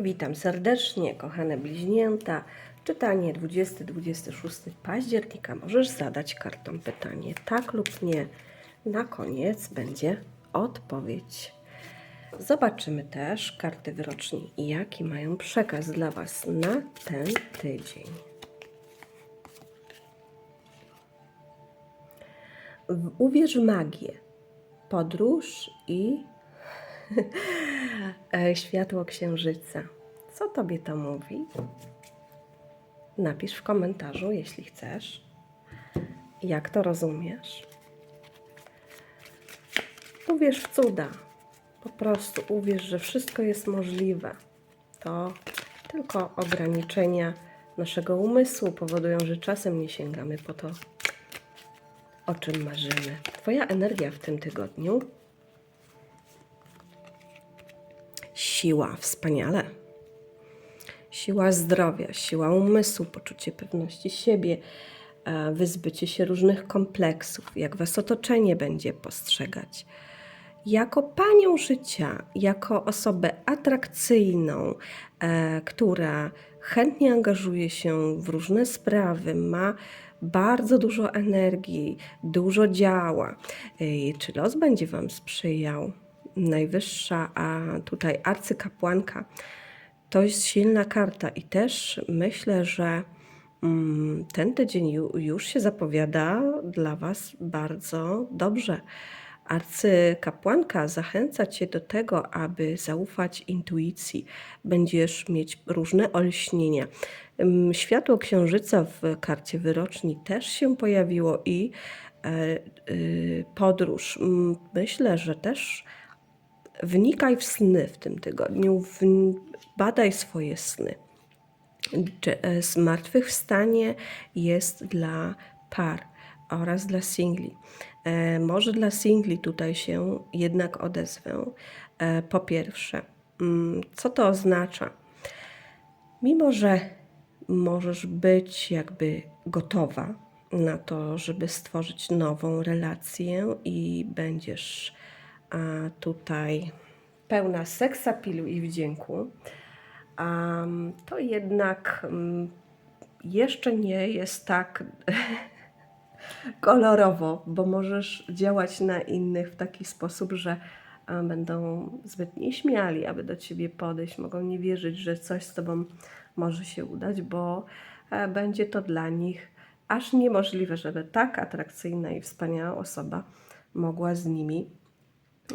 Witam serdecznie, kochane bliźnięta. Czytanie 20-26 października. Możesz zadać kartom pytanie tak lub nie. Na koniec będzie odpowiedź. Zobaczymy też karty wyroczni i jaki mają przekaz dla Was na ten tydzień. Uwierz w magię, podróż i światło księżyca. Co tobie to mówi? Napisz w komentarzu, jeśli chcesz. Jak to rozumiesz? Uwierz w cuda. Po prostu uwierz, że wszystko jest możliwe. To tylko ograniczenia naszego umysłu powodują, że czasem nie sięgamy po to, o czym marzymy. Twoja energia w tym tygodniu siła, wspaniale. Siła zdrowia, siła umysłu, poczucie pewności siebie, e, wyzbycie się różnych kompleksów, jak was otoczenie będzie postrzegać. Jako panią życia, jako osobę atrakcyjną, e, która chętnie angażuje się w różne sprawy, ma bardzo dużo energii, dużo działa. E, Czy los będzie Wam sprzyjał? Najwyższa, a tutaj arcykapłanka to jest silna karta i też myślę, że mm, ten tydzień ju- już się zapowiada dla Was bardzo dobrze. Arcykapłanka zachęca Cię do tego, aby zaufać intuicji. Będziesz mieć różne olśnienia. Światło księżyca w karcie wyroczni też się pojawiło i e, y, podróż. Myślę, że też wnikaj w sny w tym tygodniu, w, badaj swoje sny. E, Zmartwychwstanie jest dla par oraz dla singli. E, może dla singli tutaj się jednak odezwę. E, po pierwsze, mm, co to oznacza? Mimo, że możesz być jakby gotowa na to, żeby stworzyć nową relację i będziesz tutaj pełna seksapilu i wdzięku, to jednak mm, jeszcze nie jest tak kolorowo, bo możesz działać na innych w taki sposób, że będą zbyt nieśmiali, aby do ciebie podejść, mogą nie wierzyć, że coś z tobą może się udać, bo e, będzie to dla nich aż niemożliwe, żeby tak atrakcyjna i wspaniała osoba mogła z nimi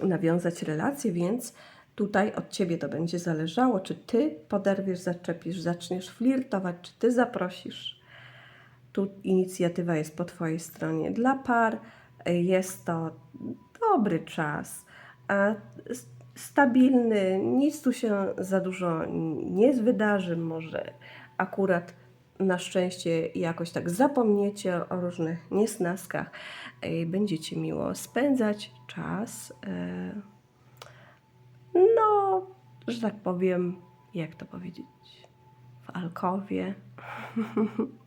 nawiązać relację, więc tutaj od ciebie to będzie zależało, czy ty poderwiesz, zaczepisz, zaczniesz flirtować, czy ty zaprosisz. Tu inicjatywa jest po twojej stronie. Dla par y, jest to dobry czas, stabilny, nic tu się za dużo nie wydarzy, może akurat na szczęście jakoś tak zapomniecie o różnych niesnaskach i będziecie miło spędzać czas. e, No, że tak powiem, jak to powiedzieć, w alkowie.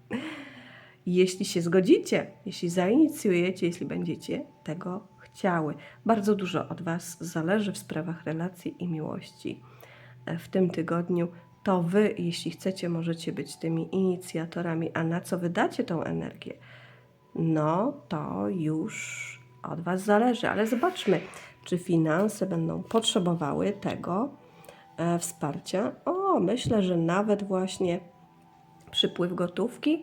jeśli się zgodzicie, jeśli zainicjujecie, jeśli będziecie tego chciały. Bardzo dużo od Was zależy w sprawach relacji i miłości e, w tym tygodniu. To Wy, jeśli chcecie, możecie być tymi inicjatorami, a na co wydacie tą energię? No, to już od Was zależy, ale zobaczmy, czy finanse będą potrzebowały tego e, wsparcia. O, myślę, że nawet właśnie przypływ gotówki,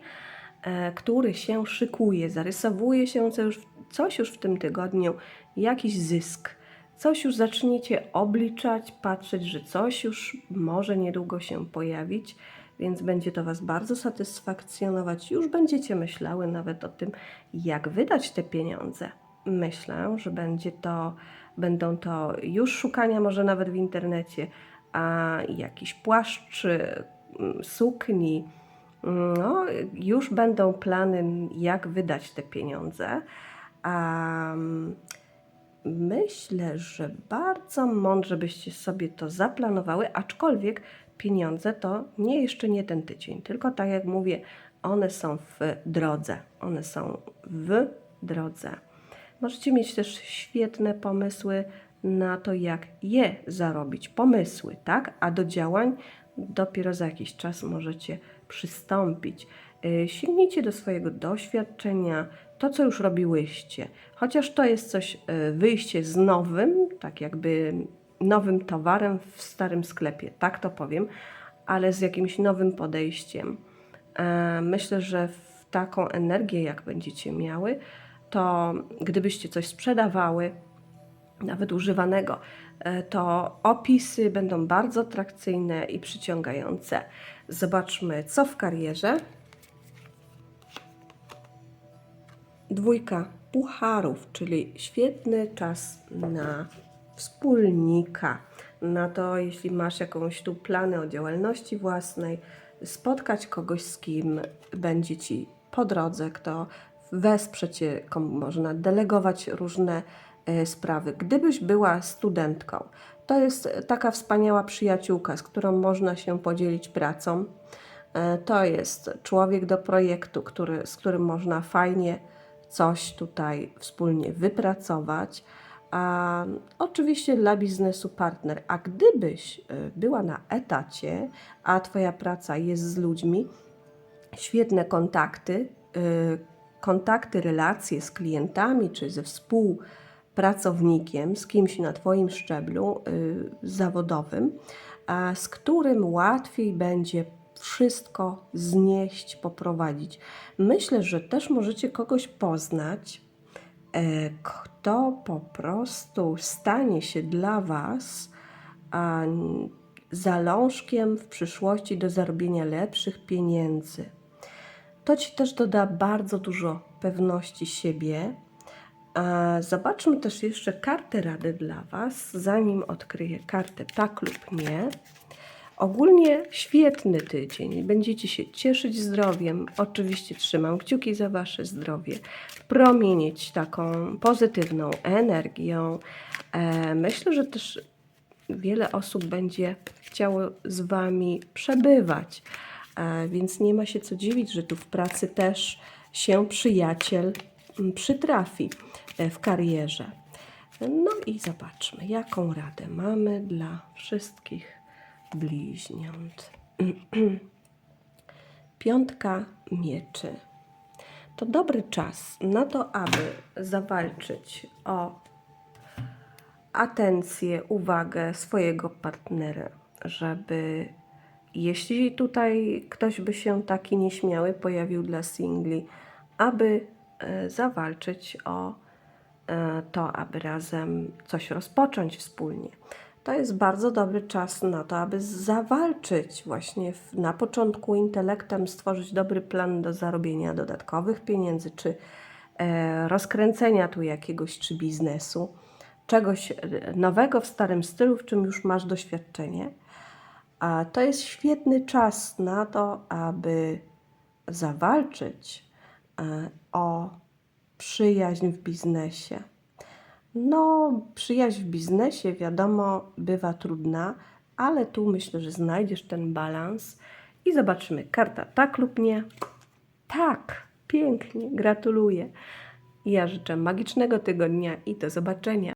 e, który się szykuje, zarysowuje się coś już, coś już w tym tygodniu, jakiś zysk. Coś już zaczniecie obliczać, patrzeć, że coś już może niedługo się pojawić, więc będzie to Was bardzo satysfakcjonować. Już będziecie myślały nawet o tym, jak wydać te pieniądze. Myślę, że będzie to, będą to już szukania może nawet w internecie, a jakiś płaszcz czy mm, sukni, no, już będą plany, jak wydać te pieniądze. Mm, myślę, że bardzo mądrze byście sobie to zaplanowały, aczkolwiek pieniądze to nie jeszcze nie ten tydzień, tylko tak jak mówię, one są w drodze. One są w drodze. Możecie mieć też świetne pomysły na to, jak je zarobić. Pomysły, tak? A do działań dopiero za jakiś czas możecie przystąpić. Y, Sięgnijcie do swojego doświadczenia, to co już robiłyście. Chociaż to jest coś, y, wyjście z nowym, tak jakby nowym towarem w starym sklepie, tak to powiem, ale z jakimś nowym podejściem. E, Myślę, że w taką energię, jak będziecie miały, to gdybyście coś sprzedawały, nawet używanego, e, to opisy będą bardzo atrakcyjne i przyciągające. Zobaczmy, co w karierze. Dwójka pucharów, czyli świetny czas na wspólnika. Na to, jeśli masz jakąś tu plany o działalności własnej, spotkać kogoś, z kim będzie ci po drodze, kto wesprze cię, komu można delegować różne e, sprawy. Gdybyś była studentką, to jest taka wspaniała przyjaciółka, z którą można się podzielić pracą. E, To jest człowiek do projektu, który, z którym można fajnie coś tutaj wspólnie wypracować. A oczywiście dla biznesu partner. A gdybyś y, była na etacie, a Twoja praca jest z ludźmi, świetne kontakty, y, kontakty, relacje z klientami czy ze współpracownikiem, z kimś na Twoim szczeblu y, zawodowym, z którym łatwiej będzie wszystko znieść, poprowadzić. Myślę, że też możecie kogoś poznać, e, kto po prostu stanie się dla Was zalążkiem w przyszłości do zarobienia lepszych pieniędzy. To Ci też doda bardzo dużo pewności siebie. Zobaczmy też jeszcze kartę rady dla Was, zanim odkryję kartę tak lub nie. Ogólnie świetny tydzień. Będziecie się cieszyć zdrowiem. Oczywiście trzymam kciuki za Wasze zdrowie. Promienić taką pozytywną energią. E, myślę, że też wiele osób będzie chciało z Wami przebywać, e, więc nie ma się co dziwić, że tu w pracy też się przyjaciel mm, przytrafi e, w karierze. No i zobaczmy, jaką radę mamy dla wszystkich bliźniąt. Piątka mieczy. To dobry czas na to, aby zawalczyć o atencję, uwagę swojego partnera, żeby jeśli tutaj ktoś by się taki nieśmiały pojawił dla singli, aby e, zawalczyć o e, to, aby razem coś rozpocząć wspólnie. To jest bardzo dobry czas na to, aby zawalczyć właśnie w, na początku intelektem, stworzyć dobry plan do zarobienia dodatkowych pieniędzy, czy e, rozkręcenia tu jakiegoś czy biznesu, czegoś e, nowego w starym stylu, w czym już masz doświadczenie. A to jest świetny czas na to, aby zawalczyć e, o przyjaźń w biznesie. No, przyjaźń w biznesie, wiadomo, bywa trudna, ale tu myślę, że znajdziesz ten balans i zobaczymy. Karta tak lub nie. Tak, pięknie, gratuluję. Ja życzę magicznego tygodnia i do zobaczenia.